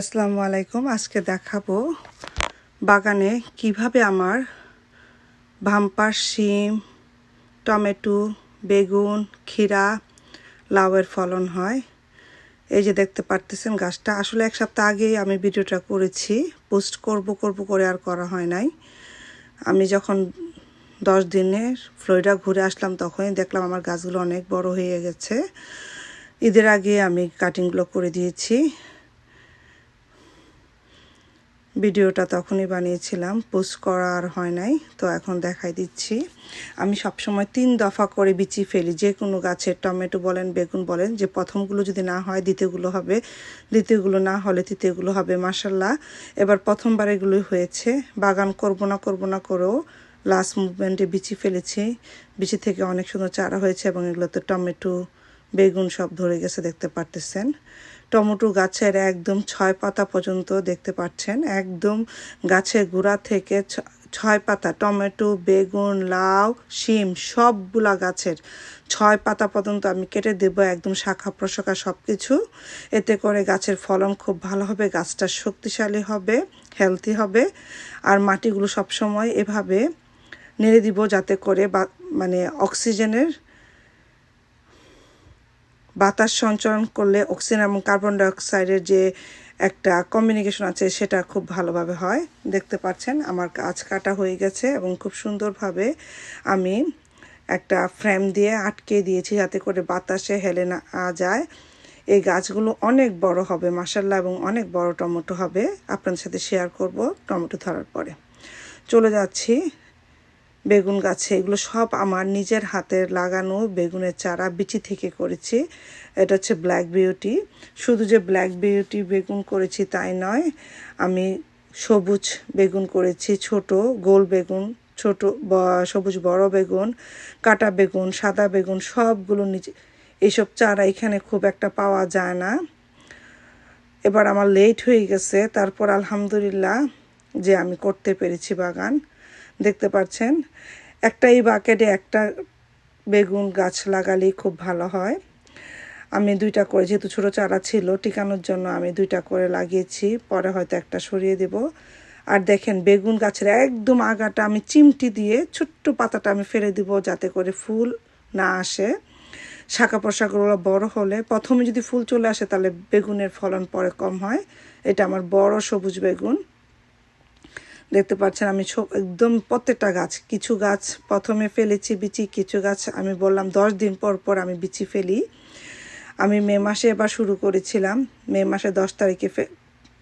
আসসালামু আলাইকুম। আজকে দেখাবো বাগানে কীভাবে আমার ভাম্পার শিম, টমেটো, বেগুন, ক্ষীরা, লাউয়ের ফলন হয়। এই যে দেখতে পারতেছেন গাছটা। আসলে এক সপ্তাহ আগেই আমি ভিডিওটা করেছি। পোস্ট করব করব করে আর করা হয় নাই। আমি যখন দশ দিনের ফ্লোরিডা ঘুরে আসলাম তখনই দেখলাম আমার গাছগুলো অনেক বড় হয়ে গেছে। ঈদের আগে আমি কাটিংগুলো করে দিয়েছি। ভিডিওটা তখনই বানিয়েছিলাম। পোস্ট করা আর হয় নাই, তো এখন দেখাই দিচ্ছি। আমি সবসময় তিন দফা করে বিচি ফেলি, যে কোনো গাছের টমেটো বলেন, বেগুন বলেন, যে প্রথমগুলো যদি না হয় দ্বিতীয়গুলো হবে, দ্বিতীয়গুলো না হলে তৃতীয়গুলো হবে মাসাল্লাহ এবার প্রথমবার এগুলোই হয়েছে। বাগান করব না করব না করেও লাস্ট মুভমেন্টে বিচি ফেলেছি। বিচি থেকে অনেক সুন্দর চারা হয়েছে এবং এগুলোতে টমেটো, বেগুন সব ধরে গেছে, দেখতে পারতেছেন। টমেটো গাছের একদম ছয় পাতা পর্যন্ত দেখতে পাচ্ছেন। একদম গাছের গোড়া থেকে ছয় পাতা, টমেটো, বেগুন, লাউ, শিম, সবগুলা গাছের ছয় পাতা পর্যন্ত আমি কেটে দেবো একদম শাখা প্রশাখা সব কিছু এতে করে গাছের ফলন খুব ভালো হবে, গাছটা শক্তিশালী হবে হেলদি হবে। আর মাটিগুলো সবসময় এভাবে নেড়ে দিব যাতে করে বা মানে অক্সিজেনের বাতাস সঞ্চরণ করলে অক্সিজেন এবং কার্বন ডাইঅক্সাইডের যে একটা কমিউনিকেশন আছে, সেটা খুব ভালোভাবে হয়। দেখতে পাচ্ছেন, আমার গাছ কাটা হয়ে গেছে এবং খুব সুন্দরভাবে আমি একটা ফ্রেম দিয়ে আটকে দিয়েছি যাতে করে বাতাসে হেলে না যায়। এই গাছগুলো অনেক বড় হবে মাসাল্লাহ এবং অনেক বড় টমেটো হবে। আপনাদের সাথে শেয়ার করব টমেটো ধরার পরে। চলে যাচ্ছি বেগুন গাছে, এগুলো সব আমার নিজের হাতের লাগানো বেগুনের চারা বিচি থেকে করেছি। এটা হচ্ছে ব্ল্যাক বিউটি শুধু যে ব্ল্যাক বিউটি বেগুন করেছি তাই নয়, আমি সবুজ বেগুন করেছি, ছোট গোল বেগুন, ছোট সবুজ বড় বেগুন, কাটা বেগুন, সাদা বেগুন, সবগুলো নিচে এইসব চারা এখানে খুব একটা পাওয়া যায় না। এবার আমার লেট হয়ে গেছে, তারপর আলহামদুলিল্লাহ যে আমি করতে পেরেছি বাগান। দেখতে পাচ্ছেন। একটা এই বাকেটে একটা বেগুন গাছ লাগালেই খুব ভালো হয়। আমি দুইটা করে, যেহেতু ছোটো চারা ছিল, টিকানোর জন্য আমি দুইটা করে লাগিয়েছি। পরে হয়তো একটা সরিয়ে দেব। আর দেখেন, বেগুন গাছের একদম আগাটা আমি চিমটি দিয়ে ছোট্ট পাতাটা আমি ফেলে দিব যাতে করে ফুল না আসে। শাখা পোশাকগুলো বড় হলে, প্রথমে যদি ফুল চলে আসে তাহলে বেগুনের ফলন পরে কম হয়। এটা আমার বড় সবুজ বেগুন। দেখতে পাচ্ছেন আমি একদম প্রত্যেকটা গাছ, কিছু গাছ প্রথমে ফেলেছি বিচি, কিছু গাছ আমি বললাম দশ দিন পর পর আমি বিচি ফেলি। আমি মে মাসে এবার শুরু করেছিলাম, মে মাসে দশ তারিখে ফে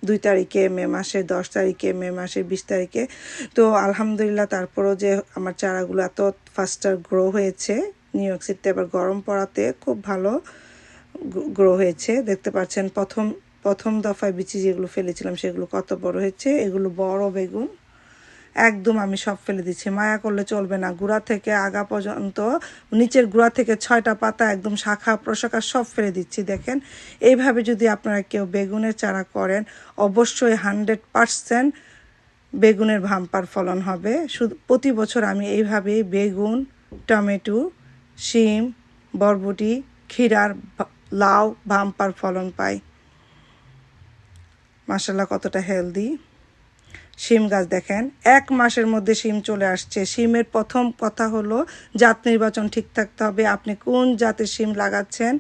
দুই তারিখে, মে মাসে দশ তারিখে, মে মাসে বিশ তারিখে। তো আলহামদুলিল্লাহ তারপরও যে আমার চারাগুলো এত ফাস্টার গ্রো হয়েছে নিউ ইয়র্ক সিটিতে এবার গরম পড়াতে খুব ভালো গ্রো হয়েছে। দেখতে পাচ্ছেন প্রথম প্রথম দফায় বিচি যেগুলো ফেলেছিলাম সেগুলো কত বড় হয়েছে? এগুলো বড় বেগুন। একদম আমি সব ফেলে দিচ্ছি। মায়া করলে চলবে না। গুড়া থেকে আগা পর্যন্ত, নিচের গুড়া থেকে ছয়টা পাতা একদম শাখা, প্রশাখা সব ফেলে দিচ্ছি, দেখেন। এইভাবে যদি আপনারা কেউ বেগুনের চারা করেন, অবশ্যই হান্ড্রেড পারসেন্ট বেগুনের ভাম্পার ফলন হবে। শুধু প্রতি বছর আমি এইভাবেই বেগুন, টমেটো, শিম, বরবটি, ক্ষীরার লাউ ভাম্পার ফলন পাই। মাসাল্লাহ কতটা হেলদি শিম গাছ দেখেন, এক মাসের মধ্যে শিম চলে আসছে। শিমের প্রথম কথা হলো, জাত নির্বাচন ঠিক থাকতে হবে। আপনি কোন জাতের শিম লাগাচ্ছেন?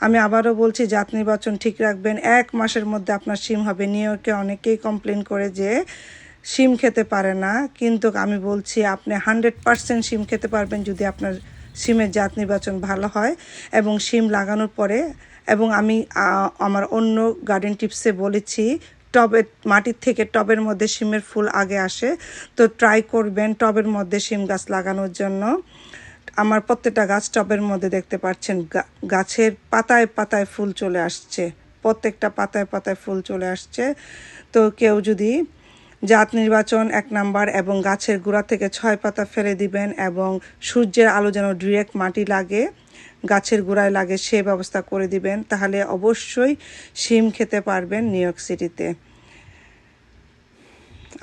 আমি আবারও বলছি, জাত নির্বাচন ঠিক রাখবেন। এক মাসের মধ্যে আপনার শিম হবে। নিউ ইয়র্কে অনেকেই কমপ্লেন করে যে, শিম খেতে পারে না। কিন্তু আমি বলছি, আপনি হান্ড্রেড পারসেন্ট শিম খেতে পারবেন যদি আপনার শিমের জাত নির্বাচন ভালো হয়। এবং শিম লাগানোর পরে এবং আমি আমার অন্য গার্ডেন টিপসে বলেছি, টবে, মাটির থেকে টবের মধ্যে শিমের ফুল আগে আসে। তো ট্রাই করবেন টবের মধ্যে শিম গাছ লাগানোর জন্য। আমার প্রত্যেকটা গাছ টবের মধ্যে দেখতে পাচ্ছেন গাছের পাতায় পাতায় ফুল চলে আসছে। প্রত্যেকটা পাতায় পাতায় ফুল চলে আসছে। তো কেউ যদি জাত নির্বাচন এক নাম্বার এবং গাছের গোড়া থেকে ছয় পাতা ফেলে দিবেন এবং সূর্যের আলো যেন ডিরেক্ট মাটি লাগে গাছের গোড়ায় লাগে সে ব্যবস্থা করে দিবেন, তাহলে অবশ্যই শিম খেতে পারবেন নিউ ইয়র্ক সিটিতে।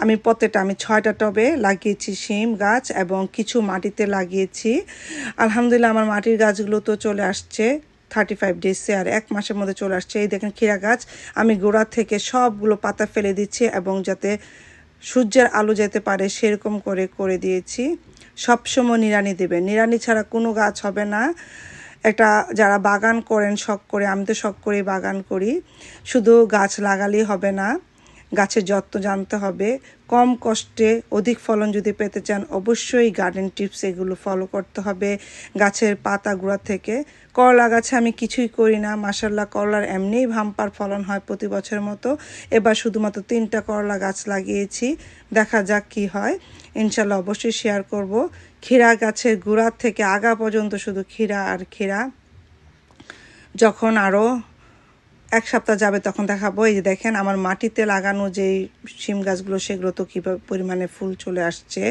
আমি প্রত্যেকটা আমি ছয়টা টবে লাগিয়েছি শিম গাছ এবং কিছু মাটিতে লাগিয়েছি। আলহামদুলিল্লাহ আমার মাটির গাছগুলো তো চলে আসছে থার্টি ফাইভ ডেজে আর এক মাসের মধ্যে চলে আসছে। এই দেখেন ক্ষীরা গাছ, আমি গোড়া থেকে সবগুলো পাতা ফেলে দিচ্ছি এবং যাতে সূর্যের আলো যেতে পারে সেরকম করে করে দিয়েছি। সবসময় নিড়ানি দেবেন। নিড়ানি ছাড়া কোনো গাছ হবে না। একটা যারা বাগান করেন, শখ করে, আমি তো শখ করে বাগান করি। শুধু গাছ লাগালেই হবে না। গাছের যত্ন জানতে হবে। কম কষ্টে অধিক ফলন যদি পেতে চান, অবশ্যই গার্ডেন টিপস এগুলো ফলো করতে হবে। গাছের পাতা গুঁড়া থেকে করলা গাছে আমি কিছুই করি না। মাসাল্লাহ করলার এমনিই ভাম্পার ফলন হয় প্রতি বছর মতো। এবার শুধুমাত্র তিনটা করলা গাছ লাগিয়েছি, দেখা যাক কি হয়। ইনশাল্লাহ অবশ্যই শেয়ার করব। ক্ষীরা গাছের গুঁড়ার থেকে আগা পর্যন্ত শুধু ক্ষীরা আর ক্ষীরা। যখন আরও এক সপ্তাহ যাবে, তখন দেখাবো। এই যে দেখেন, আমার মাটিতে লাগানো যেই শিম গাছগুলো, সেগুলো তো কীভাবে পরিমাণে ফুল চলে আসছে।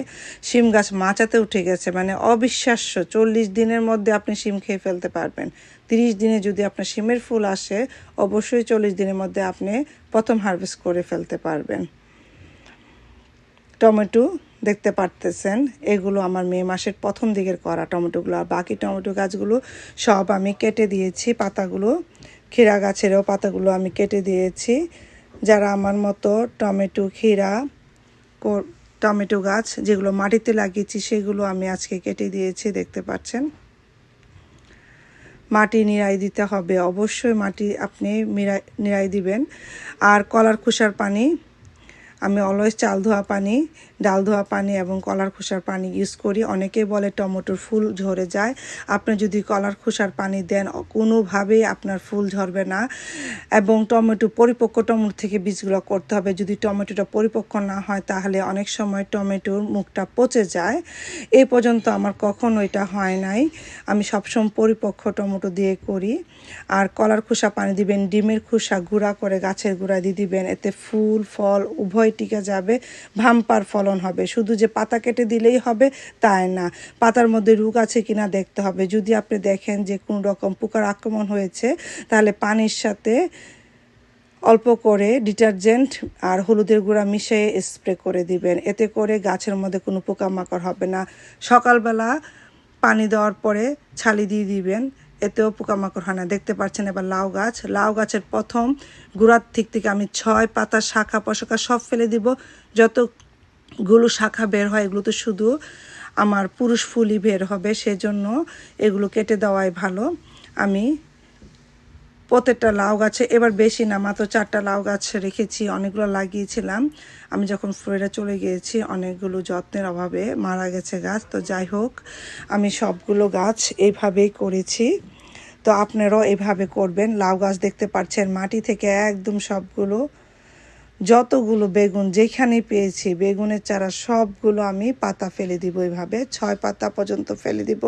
শিম গাছ মাচাতে উঠে গেছে মানে অবিশ্বাস্য। চল্লিশ দিনের মধ্যে আপনি শিম খেয়ে ফেলতে পারবেন। তিরিশ দিনে যদি আপনার শিমের ফুল আসে, অবশ্যই চল্লিশ দিনের মধ্যে আপনি প্রথম হারভেস্ট করে ফেলতে পারবেন। টমেটো দেখতে পারতেছেন, এগুলো আমার মে মাসের প্রথম দিকের করা টমেটোগুলো। আর বাকি টমেটো গাছগুলো সব আমি কেটে দিয়েছি, পাতাগুলো ক্ষীরা গাছেরও পাতাগুলো আমি কেটে দিয়েছি। যারা আমার মতো টমেটো, ক্ষীরা টমেটো গাছ যেগুলো মাটিতে লাগিয়েছি, সেগুলো আমি আজকে কেটে দিয়েছি, দেখতে পাচ্ছেন। মাটি নিড়াই দিতে হবে। অবশ্যই মাটি আপনি নিড়াই দিবেন। আর কলার খোসার পানি আমি অলওয়েজ চাল ধোয়া পানি, ডাল ধোয়া পানি এবং কলার খোসার পানি ইউজ করি। অনেকেই বলে টমেটোর ফুল ঝরে যায়। আপনি যদি কলার খোসার পানি দেন, কোনোভাবেই আপনার ফুল ঝরবে না এবং টমেটো পরিপক্ক টমেটো থেকে বীজগুলো করতে হবে। যদি টমেটোটা পরিপক্ক না হয়, তাহলে অনেক সময় টমেটোর মুখটা পচে যায়। এই পর্যন্ত আমার কখনো এটা হয় নাই। আমি সবসময় পরিপক্ক টমেটো দিয়ে করি। আর কলার খোসা পানি দিবেন, ডিমের খোসা গুঁড়া করে গাছের গুঁড়া দিয়ে দিবেন। এতে ফুল, ফল উভয় টিকে যাবে, ভাম্পার ফলন হবে। শুধু যে পাতা কেটে দিলেই হবে, তাই না? পাতার মধ্যে রোগ আছে কিনা দেখতে হবে। যদি আপনি দেখেন যে কোনো রকম পোকার আক্রমণ হয়েছে, তাহলে পানির সাথে অল্প করে ডিটারজেন্ট আর হলুদের গুঁড়া মিশিয়ে স্প্রে করে দিবেন। এতে করে গাছের মধ্যে কোনো পোকামাকড় হবে না। সকালবেলা পানি দেওয়ার পরে ছালি দিয়ে দিবেন। এতেও পোকামাকড় হয় না। দেখতে পাচ্ছেন এবার লাউ গাছ। লাউ গাছের প্রথম গুঁড়ার দিক থেকে আমি ছয় পাতা শাখা পশাখা সব ফেলে দিব। যতগুলো শাখা বের হয়, এগুলো তো শুধু আমার পুরুষ ফুলই বের হবে, সেজন্য এগুলো কেটে দেওয়াই ভালো। আমি প্রত্যেকটা লাউ গাছে, এবার বেশি না, মাত্র চারটা লাউ গাছ রেখেছি, অনেকগুলো লাগিয়েছিলাম। আমি যখন ফ্লোরিডা চলে গিয়েছি, অনেকগুলো যত্নের অভাবে মারা গেছে গাছ। তো যাই হোক, আমি সবগুলো গাছ এইভাবেই করেছি। তো আপনারাও এভাবে করবেন। লাউ গাছ দেখতে পাচ্ছেন, মাটি থেকে একদম সবগুলো, যতগুলো বেগুন যেখানে পেয়েছি, বেগুনের চারা সবগুলো আমি পাতা ফেলে দিব এভাবে, ছয় পাতা পর্যন্ত ফেলে দিব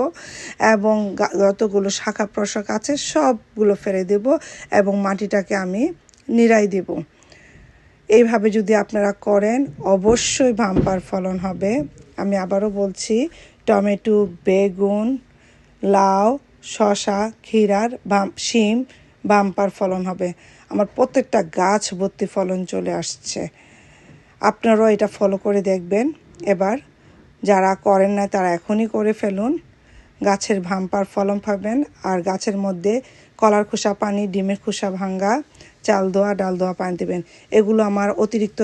এবং যতগুলো শাখা প্রশাখ আছে সবগুলো ফেলে দেব এবং মাটিটাকে আমি নিড়াই দেব। এইভাবে যদি আপনারা করেন, অবশ্যই ভাম্পার ফলন হবে। আমি আবারও বলছি, টমেটো, বেগুন, লাউ শশা ক্ষীরার বাম শিম বাম্পার ফলন হবে। আমার প্রত্যেকটা গাছ ভর্তি ফলন চলে আসছে। আপনারাও এটা ফলো করে দেখবেন। এবার যারা করেন না, তারা এখনই করে ফেলুন। গাছের ভাম্পার ফলন পাবেন আর গাছের মধ্যে কলার খোসা পানি, ডিমের খোসা ভাঙ্গা, চাল দোয়া, ডাল দোয়া পানি দেবেন। এগুলো আমার অতিরিক্ত